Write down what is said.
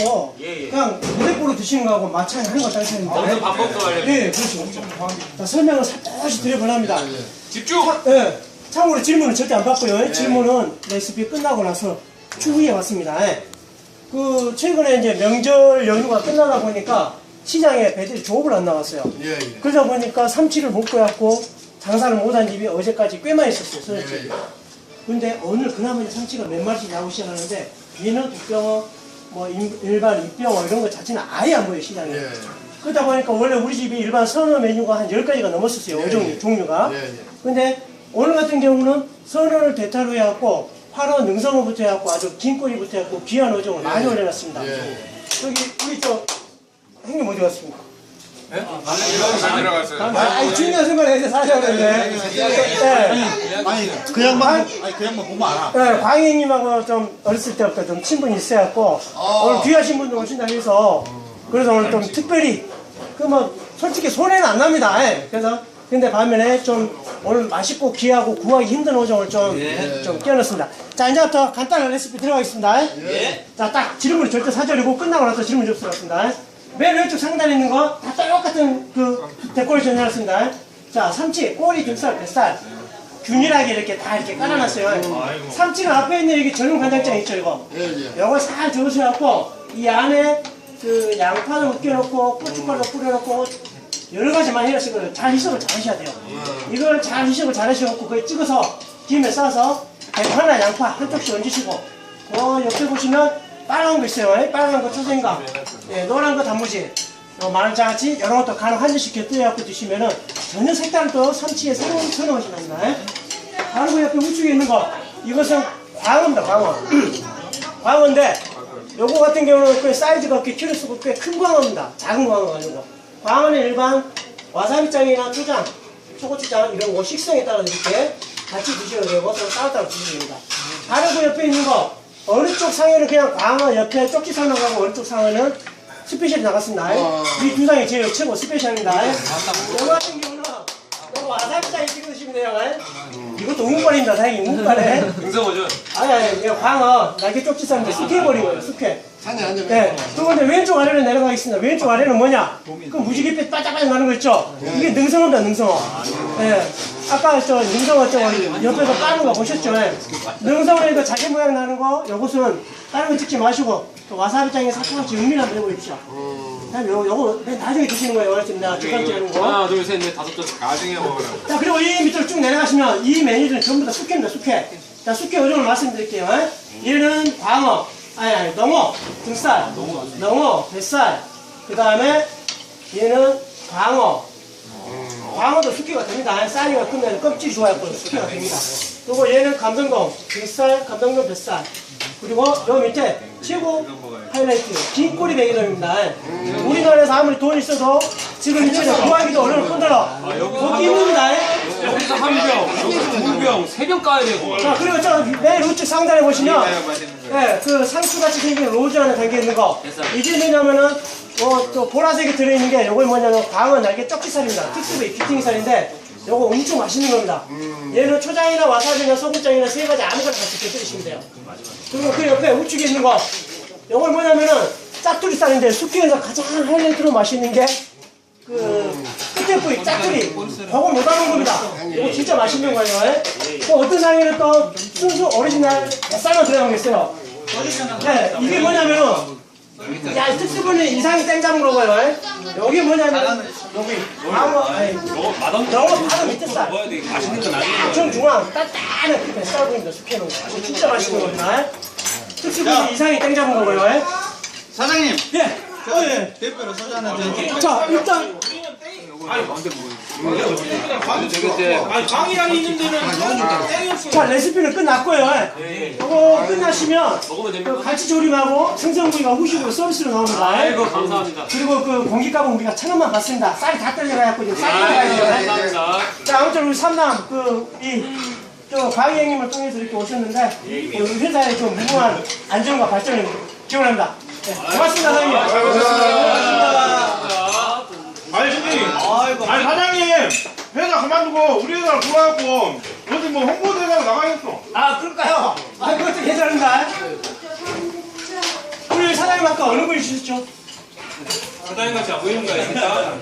해갖고 예, 예. 그냥 무대뽀로 드시는 거하고 마찬 하는 거 따르시는데 거기서 방법도 알려주세요. 예, 그렇죠. 자, 설명을 살짝 드려보려 합니다. 집중! 예, 참고로 질문은 절대 안 받고요. 질문은 레시피 끝나고 나서 추후에 왔습니다. 예. 그 최근에 이제 명절 연휴가 끝나다 보니까 시장에 배들이 조업을 안 나왔어요. 예, 예. 그러다 보니까 삼치를 못 구해갖고 장사를 못한 집이 어제까지 꽤 많이 있었어요. 소녀집이. 근데 오늘 그나마 이제 삼치가 몇 마리씩 나오기 시작하는데 비너, 두병어, 뭐 일- 일반 입병어 이런 거 자체는 아예 안 보여요 시장에. 예. 그러다 보니까 원래 우리 집이 일반 선어 메뉴가 한 10가지가 넘었었어요. 예, 어종 예. 종류가. 예, 예. 근데 오늘 같은 경우는 선어를 대타로 해갖고 화로 능성어부터 해갖고 아주 긴 꼬리부터 해갖고 귀한 어종을 많이 올려놨습니다. 예. 여기 우리 저 형님 어디 갔습니까? 잘 들어갔어요. 아, 아니 중요한 순간에 이제 사셔야 되는데 네. 아니 그 양반 아니 그 양반 보면 알아. 네, 광희님하고 좀 어렸을 때부터 좀 친분이 있어갖고 아. 오늘 귀하신 분들 오신다 해서 그래서 오늘 좀 특별히 그 뭐 솔직히 손해는 안 납니다. 예. 그래서 근데 반면에 좀 오늘 맛있고 귀하고 구하기 힘든 어종을 좀, 좀 끼워넣습니다. 자, 이제부터 간단한 레시피 들어가겠습니다. 자, 딱 질문 절대 사절이고 끝나고 나서 질문 접수하겠습니다. 맨 왼쪽 상단에 있는 거 다 똑같은 그 데코레이션 해놨습니다. 자, 삼치, 꼬리, 등살, 뱃살. 균일하게 이렇게 다 이렇게 깔아놨어요. 삼치가 앞에 있는 여기 전용 간장장 있죠, 이거. 예, 예. 요거 살 저으셔갖고 이 안에 그 양파를 으깨놓고 고춧가루 뿌려놓고 여러 가지 많이 해놓으시고 잘 희석을 잘 하셔야 돼요. 이걸 잘 희석을 잘 하셔갖고 그걸 찍어서 김에 싸서 대파나 양파 한쪽씩 얹으시고 그 옆에 보시면 빨간 거 있어요. 예? 빨간 거 초생 강, 예, 노란 거 단무지, 어, 마늘장아찌 이런 것도 간을 한 잔씩 곁들여갖고 드시면은 전혀 색다른 또 삼치의 새로운 새로운 맛이 납니다. 예? 바로 그 옆에 우측에 있는 거 이것은 광어입니다. 광어. 광어인데 요거 같은 경우는 꽤 사이즈가 꽤 키로 쓰고 꽤큰 광어입니다. 작은 광어가 아니고 광어는 일반 와사비장이나 초장, 초고추장 이런 거 식성에 따라 이렇게 같이 드셔도 되고 서로 따로따로 드셔도 됩니다. 바로 그 옆에 있는 거 어느 쪽 상에는 그냥 광어 옆에 쪽지 상어 가고 어느 쪽 상에는 스페셜이 나갔습니다. 이 두 상이 제일 최고 스페셜입니다. 요거 같은 경우는 요거 와사비장에 찍어 드시면 돼요. 이것도 운빨입니다. 다행히 운빨에. 능성어준. 아니 아니 이거 광어 날개 쪽지 쌌는데 숙회버린 거예요 숙회 산에 앉아. 네. 두 번째 왼쪽 아래로 내려가겠습니다 왼쪽 아래는 뭐냐 그 무지갯빛 바짝바짝 나는 거 있죠 이게 능성어입니다 능성어 네. 아까 저 능성어 저 옆에서 빠른 거 보셨죠? 네. 능성어에도 자개 모양 나는 거 요것은 다른 거 찍지 마시고 또 와사비장에 살짝씩 은밀한 거 해보십시오. 다음 요, 요거 맨 나중에 드시는 거예요 어렵습니다 두 번째 하는 거. 하나, 둘, 셋, 넷, 다섯, 여섯. 나중에 먹으라고. 자 그리고 이 밑으로 쭉 내려가시면 이 메뉴들은 전부 다 숙회입니다 숙회. 자 숙회 어종을 말씀드릴게요 얘는 광어 아니 아니 농어 등살. 농어 뱃살. 그 다음에 얘는 광어 광어도 숙회가 됩니다. 쌀이가 끝내는 껍질이 좋아갖고 숙회가 됩니다. 그리고 얘는 감성동 등살 감성동 뱃살. 그리고 요 밑에 최고 하이라이트 긴 꼬리 베이더입니다. 우리나라에서 아무리 돈 있어도 지금 이제는 구하기도 어려울 뿐더러 먹기 힘듭니다 여기서 한 병, 병, 세 병 까야 되고. 자 그리고 저맨 우측 상단에 보시면 예, 그 상추같이 생긴 로즈 안에 담겨 있는 거. 이게 뭐냐면은 어, 또 보라색이 들어있는 게 요거 뭐냐면 광어 날개 쪽지살입니다. 특수부위 귀팅살인데 요거 엄청 맛있는 겁니다. 얘는 초장이나 와사비나 소금장이나 세 가지 아무거나 같이 곁들이시면 돼요. 그리고 그 옆에 우측에 있는 거. 요걸 뭐냐면은 짜투리살인데 숙회에서 가장 하이라이트로 맛있는 게 그 끝에 부위 짜투리 그거 못 하는 겁니다 이거 진짜 맛있는 거예요 예? 또 어떤 상에는 또 순수 오리지널 쌀만 들어간 게 있어요 네, 이게 뭐냐면은 야 특수분이 이상이 땡 잡은 거고요 예? 여기 뭐냐면 여기 광어 아니 너 맛없는 영어 바로 밑에 쌀. 맛있는 거 나중에 먹어야 중중앙 단단한 그 뱃살 숙회는 거 진짜 맛있는 예? 특수분이 이상이 땡 잡은 거고요 예? 사장님 예. 어, 예. 대표로 소주 하나 드릴게요 자 일단 아니 장이랑 있는 데는 땡이 없어. 자 레시피는 끝났고요. 이거 끝나시면 먹으면 됩니다. 그 갈치 조림하고 생선구이가 후식으로 서비스로 나옵니다. 아이고, 감사합니다. 그리고 그 공기값은 우리가 천 원만 받습니다. 쌀이 다 떨려가지고 지금 쌀이. 감사합니다. 자 아무튼 우리 삼남 그이저 광희 형님을 통해서 이렇게 오셨는데 우리 회사의 좀 무궁한 안정과 발전을 기원합니다. 네, 고맙습니다 사장님. 아니 선생님. 아니 사장님 회사 그만두고 우리 회사를 들어와갖고 어디 뭐 홍보대사로 나가겠어. 아 그럴까요? 아 그것도 괜찮습니다. 우리 사장님 아까 어느 분이 주셨죠? 사장님 같이 안 보이는 거야, 진짜?